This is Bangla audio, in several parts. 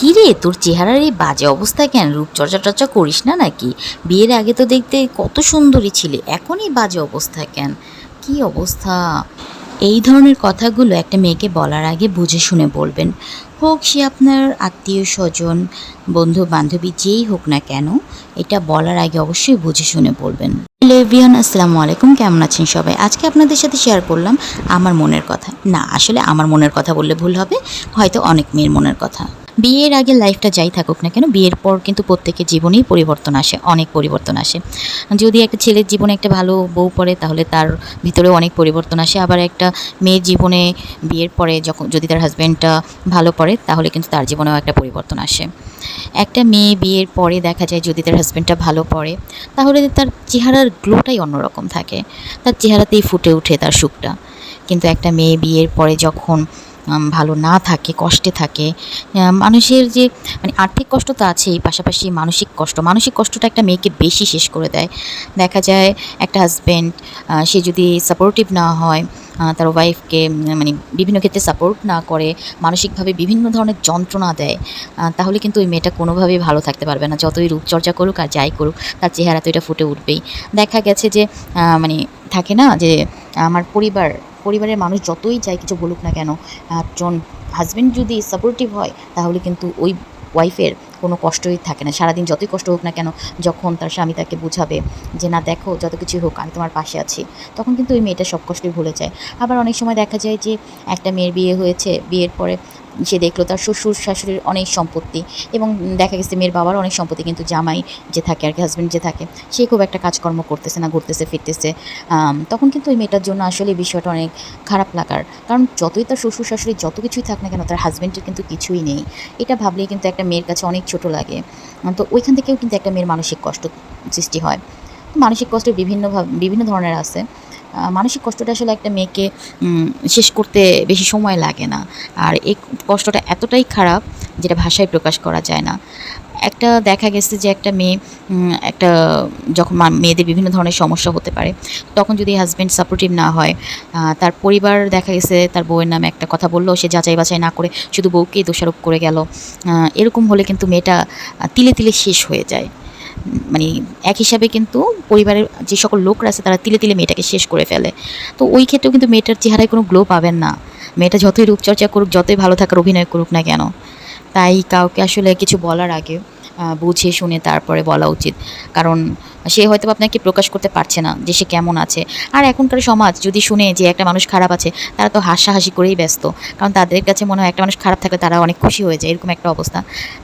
কি রে? তোর চেহারার এই বাজে অবস্থা কেন? রূপচর্চা টর্চা করিস না নাকি? বিয়ের আগে তো দেখতে কত সুন্দরী ছিলে, এখনই বাজে অবস্থা কেন? কি অবস্থা? এই ধরনের কথাগুলো একটা মেয়েকে বলার আগে বুঝে শুনে বলবেন। হোক সে আপনার আত্মীয়, স্বজন, বন্ধু, বান্ধবী, যেই হোক না কেন, এটা বলার আগে অবশ্যই বুঝে শুনে বলবেন। এভরিওয়ান, আসসালামু আলাইকুম। কেমন আছেন সবাই? আজকে আপনাদের সাথে শেয়ার করলাম আমার মনের কথা। না, আসলে আমার মনের কথা বললে ভুল হবে। হয়তো অনেক মেয়ের মনের কথা। বিয়ের আগে লাইফটা যাই থাকুক না কেন, বিয়ের পর কিন্তু প্রত্যেকের জীবনেই পরিবর্তন আসে, অনেক পরিবর্তন আসে। যদি একটা ছেলের জীবনে একটা ভালো বউ পড়ে, তাহলে তার ভিতরেও অনেক পরিবর্তন আসে। আবার একটা মেয়ের জীবনে বিয়ের পরে যখন, যদি তার হাজব্যান্ডটা ভালো পড়ে, তাহলে কিন্তু তার জীবনেও একটা পরিবর্তন আসে। একটা মেয়ে বিয়ের পরে দেখা যায়, যদি তার হাজব্যান্ডটা ভালো পড়ে, তাহলে তার চেহারার গ্লোটাই অন্যরকম থাকে। তার চেহারাতেই ফুটে ওঠে তার সুখটা। কিন্তু একটা মেয়ে বিয়ের পরে যখন ভালো না থাকে, কষ্টে থাকে। মানুষের যে মানে আর্থিক কষ্ট তো আছেই, পাশাপাশি মানসিক কষ্ট। মানসিক কষ্টটা একটা মেয়েকে বেশি শেষ করে দেয়। দেখা যায় একটা হাজব্যান্ড সে যদি সাপোর্টিভ না হয় তার ওয়াইফকে মানে বিভিন্ন ক্ষেত্রে সাপোর্ট না করে, মানসিকভাবে বিভিন্ন ধরনের যন্ত্রণা দেয় তাহলে কিন্তু ওই মেয়েটা কোনোভাবেই ভালো থাকতে পারবে না। যতই রূপচর্চা করুক আর যাই করুক, তার চেহারা তো এটা ফুটে উঠবেই। দেখা গেছে যে মানে থাকে না যে, আমার পরিবার পরিবারের মানুষ যতই যাই কিছু বলুক না কেন, একজন হাজব্যান্ড যদি সাপোর্টিভ হয়, তাহলে কিন্তু ওই ওয়াইফের কোনো কষ্টই থাকে না। সারাদিন যতই কষ্ট হোক না কেন, যখন তার স্বামী তাকে বুঝাবে যে, না, দেখো, যত কিছুই হোক, আমি তোমার পাশে আছি, তখন কিন্তু ওই মেয়েটা সব কষ্টই ভুলে যায়। আবার অনেক সময় দেখা যায় যে, একটা মেয়ের বিয়ে হয়েছে, বিয়ের পরে সে দেখল তার শ্বশুর শাশুড়ির অনেক সম্পত্তি এবং দেখা গেছে মেয়ের বাবার অনেক সম্পত্তি কিন্তু জামাই যে থাকে আর কি হাজব্যান্ড যে থাকে, সে খুব একটা কাজকর্ম করতেছে না, ঘুরতেছে, ফিরতেছে। তখন কিন্তু ওই মেয়েটার জন্য আসলে এই বিষয়টা অনেক খারাপ লাগার। কারণ যতই তার শ্বশুর শাশুড়ি যত কিছুই থাক না কেন, তার হাজব্যান্ডের কিন্তু কিছুই নেই। এটা ভাবলেই কিন্তু একটা মেয়ের কাছে অনেক ছোট লাগে। তো ওইখান থেকেও কিন্তু একটা মেয়ের মানসিক কষ্ট সৃষ্টি হয়। মানসিক কষ্ট বিভিন্ন ভাব- বিভিন্ন ধরনের আছে। মানসিক কষ্টটা আসলে একটা মেয়েকে শেষ করতে বেশি সময় লাগে না। আর এই কষ্টটা এতটাই খারাপ যেটা ভাষায় প্রকাশ করা যায় না। একটা দেখা গেছে যে একটা মেয়ে একটা যখন মেয়েদের বিভিন্ন ধরনের সমস্যা হতে পারে, তখন যদি হাজব্যান্ড সাপোর্টিভ না হয় তার পরিবার দেখা গেছে তার বউয়ের নামে একটা কথা বলল, সে যাচাই বাছাই না করে শুধু বউকেই দোষারোপ করে গেল। এরকম হলে কিন্তু মেয়েটা তিলে তিলে শেষ হয়ে যায়। মানে এক হিসাবে কিন্তু পরিবারের যে সকল লোকরা আছে তারা তিলে তিলে মেয়েটাকে শেষ করে ফেলে। তো ওই ক্ষেত্রেও কিন্তু মেয়েটার চেহারায় কোনো গ্লো পাবেন না। মেয়েটা যতই রূপচর্চা করুক, যতই ভালো থাকার অভিনয় করুক না কেন, তাই কাউকে আসলে কিছু বলার আগে বুঝে শুনে তারপরে বলা উচিত। কারণ সে হয়তো আপনাকে প্রকাশ করতে পারছে না যে সে কেমন আছে। আর এখনকার সমাজ যদি শুনে যে একটা মানুষ খারাপ আছে, তারা তো হাসাহাসি করেই ব্যস্ত। কারণ তাদের কাছে মনে হয় একটা মানুষ খারাপ থাকলে তারা অনেক খুশি হয়ে যায়, এরকম একটা অবস্থা।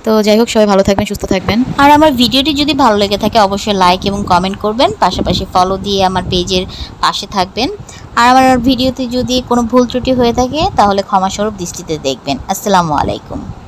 তো যাই হোক, সবাই ভালো থাকবেন, সুস্থ থাকবেন। আর আমার ভিডিওটি যদি ভালো লেগে থাকে, অবশ্যই লাইক এবং কমেন্ট করবেন। পাশাপাশি ফলো দিয়ে আমার পেজের পাশে থাকবেন। আর আমার ভিডিওতে যদি কোনো ভুল ত্রুটি হয়ে থাকে, তাহলে ক্ষমাস্বরূপ দৃষ্টিতে দেখবেন। আসসালামু আলাইকুম।